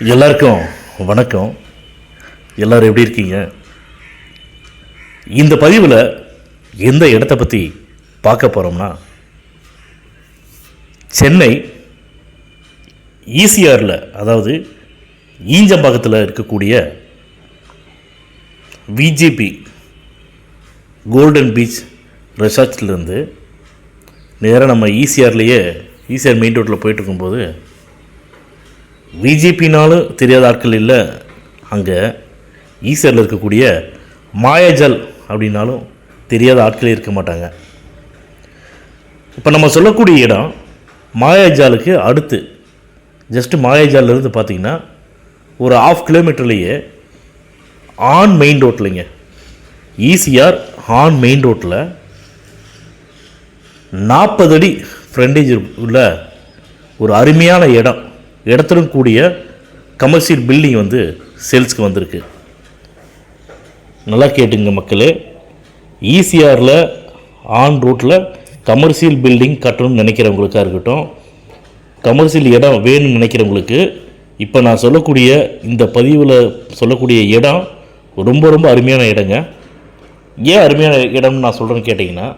எல்லாருக்கும் வணக்கம். எல்லாரும் எப்படி இருக்கீங்க? இந்த பதிவில் எந்த இடத்த பற்றி பார்க்க போகிறோம்னா சென்னை ஈசிஆரில் அதாவது ஈஞ்சம்பாக்கத்தில் இருக்கக்கூடிய விஜிபி கோல்டன் பீச் ரெசார்ட்ஸ்லேருந்து நேராக நம்ம ஈசிஆர்லேயே ஈசிஆர் மெயின் ரோட்டில் போயிட்டு இருக்கும்போது பிஜேபினாலும் தெரியாத ஆட்கள் இல்லை. அங்கே ஈஸ்வரில் இருக்கக்கூடிய மாயாஜால் அப்படின்னாலும் தெரியாத ஆட்களே இருக்க மாட்டாங்க. இப்போ நம்ம சொல்லக்கூடிய இடம் மாயாஜாலுக்கு அடுத்து. ஜஸ்ட்டு மாயாஜாலிருந்து பார்த்தீங்கன்னா ஒரு ஆஃப் கிலோமீட்டர்லேயே ஆன் மெயின் ரோட்லைங்க ஈசிஆர் ஆன் மெயின் ரோட்டில் நாற்பது அடி ஃப்ரண்டேஜ் உள்ள ஒரு அருமையான இடம். இடத்துடன் கூடிய கமர்ஷியல் பில்டிங் வந்து சேல்ஸ்க்கு வந்திருக்கு. நல்லா கேட்டுங்க மக்களே. ஈசிஆரில் ஆன் ரூட்டில் கமர்ஷியல் பில்டிங் கட்டணும்னு நினைக்கிறவங்களுக்காக இருக்கட்டும் கமர்ஷியல் இடம் வேணும்னு நினைக்கிறவங்களுக்கு இப்போ நான் சொல்லக்கூடிய இந்த பதிவில் சொல்லக்கூடிய இடம் ரொம்ப ரொம்ப அருமையான இடங்க. ஏன் அருமையான இடம்னு நான் சொல்கிறேன்னு கேட்டிங்கன்னா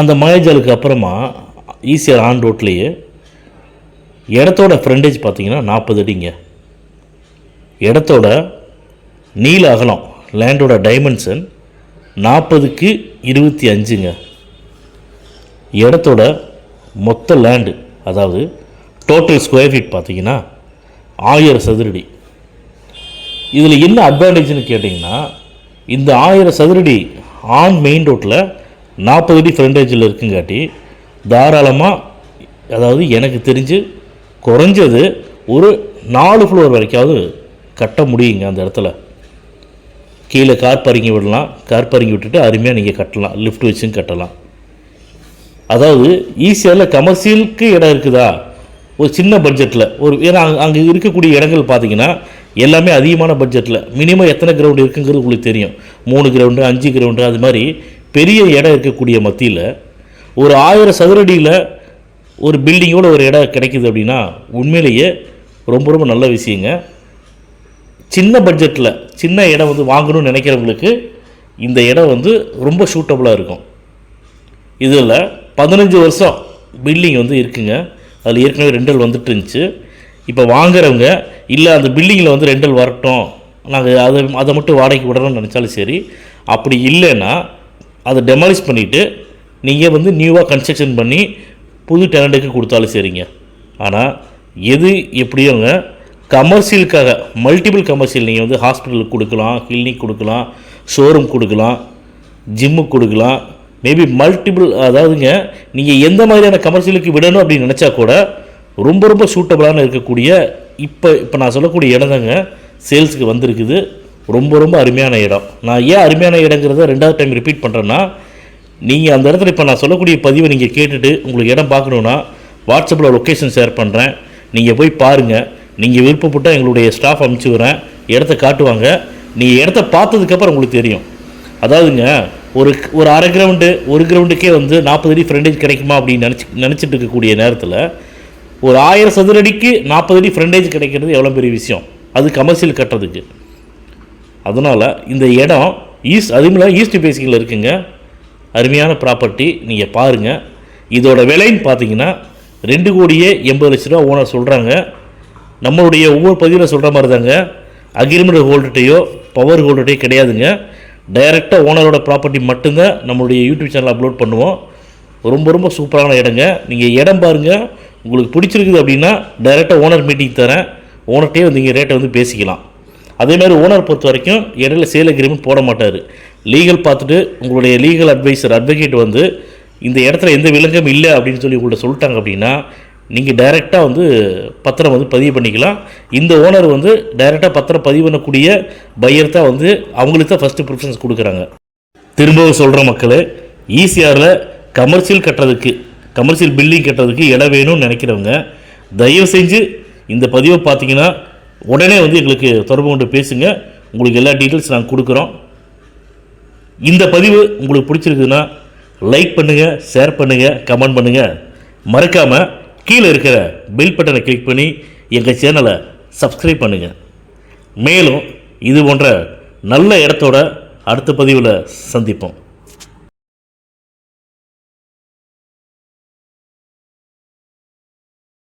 அந்த மாயாஜாலுக்கு அப்புறமா ஈஸியாக ஆன் ரோட்லேயே இடத்தோட ஃப்ரண்டேஜ் பார்த்தீங்கன்னா நாற்பது அடிங்க. இடத்தோட நீல அகலம் லேண்டோட டைமென்ஷன் நாற்பதுக்கு இருபத்தி அஞ்சுங்க. இடத்தோட மொத்த லேண்டு அதாவது டோட்டல் ஸ்கொயர் ஃபீட் பார்த்தீங்கன்னா ஆயிரம் சதுரடி. இதில் என்ன அட்வான்டேஜ்னு கேட்டிங்கன்னா இந்த ஆயிரம் சதுரடி ஆன் மெயின் ரோட்டில் நாற்பது அடி ஃப்ரண்டேஜில் இருக்குங்காட்டி தாராளமாக அதாவது எனக்கு தெரிஞ்சு குறைஞ்சது ஒரு நாலு ஃப்ளோர் வரைக்காவது கட்ட முடியுங்க அந்த இடத்துல. கீழே கார் பறிங்கி விடலாம். கார் பறிங்கி விட்டுட்டு அருமையாக நீங்கள் கட்டலாம். லிஃப்ட் வச்சும் கட்டலாம். அதாவது ஈஸியாக கமர்ஷியலுக்கு இடம் இருக்குதா? ஒரு சின்ன பட்ஜெட்டில் ஒரு ஏன்னா அங்கே இருக்கக்கூடிய இடங்கள் பார்த்தீங்கன்னா எல்லாமே அதிகமான பட்ஜெட்டில் மினிமம் எத்தனை கிரவுண்டு இருக்குங்கிறது உங்களுக்கு தெரியும். மூணு கிரவுண்டு அஞ்சு கிரவுண்டு அது மாதிரி பெரிய இடம் இருக்கக்கூடிய மத்தியில் ஒரு ஆயிரம் சதுரடியில் ஒரு பில்டிங்கோட ஒரு இடம் கிடைக்குது அப்படின்னா உண்மையிலேயே ரொம்ப ரொம்ப நல்ல விஷயங்க. சின்ன பட்ஜெட்டில் சின்ன இடம் வந்து வாங்கணும்னு நினைக்கிறவங்களுக்கு இந்த இடம் வந்து ரொம்ப சூட்டபுளாக இருக்கும். இதில் பதினஞ்சு வருஷம் பில்டிங் வந்து இருக்குங்க. அதில் ஏற்கனவே ரெண்டல் வந்துட்டு இருந்துச்சு. இப்போ வாங்குறவங்க இல்லை அந்த பில்டிங்கில் வந்து ரெண்டல் வரட்டும். நாங்கள் அதை அதை மட்டும் வாடகைக்கு விடணும்னு நினச்சாலும் சரி. அப்படி இல்லைன்னா அதை டெமாலிஷ் பண்ணிவிட்டு நீங்கள் வந்து நியூவாக கன்ஸ்ட்ரக்ஷன் பண்ணி புது டெனண்ட்டுக்கு கொடுத்தாலும் சரிங்க. ஆனால் எது எப்படியோங்க கமர்ஷியலுக்காக மல்டிபிள் கமர்ஷியல் நீங்கள் வந்து ஹாஸ்பிட்டலுக்கு கொடுக்கலாம் கிளினிக் கொடுக்கலாம் ஷோரூம் கொடுக்கலாம் ஜிம்முக்கு கொடுக்கலாம் மேபி மல்டிபிள் அதாவதுங்க நீங்கள் எந்த மாதிரியான கமர்ஷியலுக்கு விடணும் அப்படின்னு நினச்சா கூட ரொம்ப ரொம்ப சூட்டபுளான இருக்கக்கூடிய இப்போ இப்போ நான் சொல்லக்கூடிய இடம் தாங்க சேல்ஸுக்கு வந்திருக்குது. ரொம்ப ரொம்ப அருமையான இடம். நான் ஏன் அருமையான இடங்கிறத ரெண்டாவது டைம் ரிப்பீட் பண்ணுறேன்னா நீங்கள் அந்த இடத்துல இப்போ நான் சொல்லக்கூடிய பதிவை நீங்கள் கேட்டுட்டு உங்களுக்கு இடம் பார்க்கணுன்னா வாட்ஸ்அப்பில் லொக்கேஷன் ஷேர் பண்ணுறேன் நீங்கள் போய் பாருங்கள் நீங்கள் விருப்பப்பட்டால் எங்களுடைய ஸ்டாஃப் அனுப்பிச்சி விட்றேன். இடத்த காட்டுவாங்க. நீங்கள் இடத்த பார்த்ததுக்கப்புறம் உங்களுக்கு தெரியும். அதாவதுங்க ஒரு ஒரு அரை கிரவுண்டு ஒரு கிரவுண்டுக்கே வந்து நாற்பது அடி ஃப்ரெண்டேஜ் கிடைக்குமா அப்படின்னு நினச்சி நினச்சிட்டு இருக்கக்கூடிய நேரத்தில் ஒரு ஆயிரம் சதுர அடிக்கு நாற்பது அடி ஃப்ரெண்டேஜ் கிடைக்கிறது எவ்வளோ பெரிய விஷயம்? அது கமர்ஷியல் கட்டுறதுக்கு. அதனால் இந்த இடம் ஈஸ்ட் அதுவும் ஈஸ்ட் பேசிக்கில் இருக்குங்க. அருமையான ப்ராப்பர்ட்டி நீங்கள் பாருங்கள் இதோட விலைன்னு பார்த்தீங்கன்னா ரெண்டு கோடியே எண்பது லட்ச ரூபா ஓனர் சொல்கிறாங்க நம்மளுடைய ஒவ்வொரு பதிவில் சொல்கிற மாதிரி தாங்க அக்ரிமெண்ட் ஹோல்டர்ட்டையோ பவர் ஹோல்டர்ட்டையோ கிடையாதுங்க. டைரெக்டாக ஓனரோட ப்ராப்பர்ட்டி மட்டும்தான் நம்மளுடைய யூடியூப் சேனலில் அப்லோட் பண்ணுவோம். ரொம்ப ரொம்ப சூப்பரான இடங்க. நீங்கள் இடம் பாருங்கள் உங்களுக்கு பிடிச்சிருக்குது அப்படின்னா டைரெக்டாக ஓனர் மீட்டிங் தரேன். ஓனர்கிட்டே வந்து நீங்கள் ரேட்டை வந்து பேசிக்கலாம். அதே மாதிரி ஓனர் பொறுத்த வரைக்கும் இடையில சேல் அக்ரிமெண்ட் போட மாட்டார். லீகல் பார்த்துட்டு உங்களுடைய லீகல் அட்வைசர் அட்வொகேட் வந்து இந்த இடத்துல எந்த விலங்கும் இல்லை அப்படின்னு சொல்லி உங்கள்கிட்ட சொல்லிட்டாங்க அப்படின்னா நீங்கள் டைரெக்டாக வந்து பத்திரம் வந்து பதிவு பண்ணிக்கலாம். இந்த ஓனர் வந்து டைரெக்டாக பத்திரம் பதிவு பண்ணக்கூடிய பையர் தான் வந்து அவங்களுக்கு தான் ஃபஸ்ட்டு ப்ரிஃபரன்ஸ் கொடுக்குறாங்க. திரும்பவும் சொல்கிற மக்களே ஈசிஆரில் கமர்ஷியல் கட்டுறதுக்கு கமர்ஷியல் பில்டிங் கட்டுறதுக்கு இடம் வேணும்னு நினைக்கிறவங்க தயவு செஞ்சு இந்த பதிவை பார்த்தீங்கன்னா உடனே வந்து எங்களுக்கு தொடர்பு கொண்டு பேசுங்க. உங்களுக்கு எல்லா டீட்டெயில்ஸ் நாங்கள் கொடுக்குறோம். இந்த பதிவு உங்களுக்கு பிடிச்சிருக்குதுன்னா லைக் பண்ணுங்கள் ஷேர் பண்ணுங்கள் கமெண்ட் பண்ணுங்கள் மறக்காமல் கீழே இருக்கிற பெல் பட்டனை கிளிக் பண்ணி எங்கள் சேனலை சப்ஸ்கிரைப் பண்ணுங்கள் மேலும் இது போன்ற நல்ல இடத்தோட அடுத்த பதிவில் சந்திப்போம்.